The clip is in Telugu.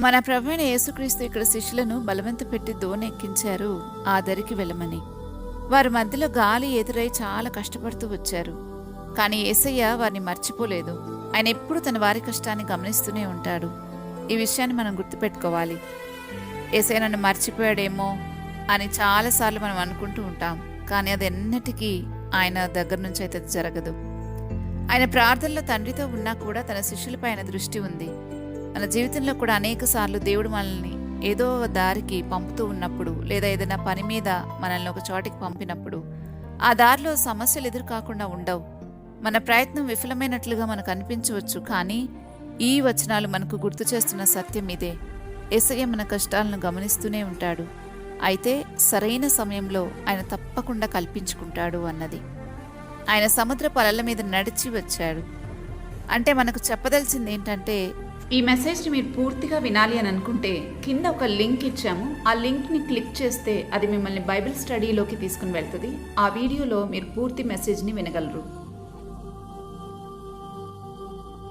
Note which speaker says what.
Speaker 1: మన ప్రవీణ యేసుక్రీస్తు ఇక్కడ శిష్యులను బలవంత పెట్టి దోనెక్కించారు. ఆ దరికి వెళ్ళమని. వారి మధ్యలో గాలి ఎదురై చాలా కష్టపడుతూ వచ్చారు. కానీ ఏసయ్య వారిని మర్చిపోలేదు. ఆయన ఎప్పుడు తన వారి కష్టాన్ని గమనిస్తూనే ఉంటాడు. ఈ విషయాన్ని మనం గుర్తుపెట్టుకోవాలి. ఏసయ్య నన్ను మర్చిపోయాడేమో అని చాలాసార్లు మనం అనుకుంటూ ఉంటాం. కానీ అది ఎన్నటికీ ఆయన దగ్గర నుంచి అయితే జరగదు. ఆయన ప్రార్థనలో తండ్రితో ఉన్నా కూడా తన శిష్యులపై ఆయన దృష్టి ఉంది. మన జీవితంలో కూడా అనేక సార్లు దేవుడు మనల్ని ఏదో ఒక దారికి పంపుతూ ఉన్నప్పుడు లేదా ఏదైనా పని మీద మనల్ని ఒక చోటికి పంపినప్పుడు ఆ దారిలో సమస్యలు ఎదురుకాకుండా ఉండవు. మన ప్రయత్నం విఫలమైనట్లుగా మనకు అనిపించవచ్చు కానీ ఈ వచనాలు మనకు గుర్తు చేస్తున్న సత్యం ఇదే. ఎసయ్య మన కష్టాలను గమనిస్తూనే ఉంటాడు. అయితే సరైన సమయంలో ఆయన తప్పకుండా కల్పించుకుంటాడు అన్నది. ఆయన సముద్ర పలల మీద నడిచి వచ్చాడు. అంటే మనకు చెప్పదలసింది ఏంటంటే ఈ మెసేజ్ని మీరు పూర్తిగా వినాలి అని అనుకుంటే కింద ఒక లింక్ ఇచ్చాము. ఆ లింక్ని క్లిక్ చేస్తే అది మిమ్మల్ని బైబిల్ స్టడీలోకి తీసుకుని వెళ్తుంది. ఆ వీడియోలో మీరు పూర్తి మెసేజ్ని వినగలరు.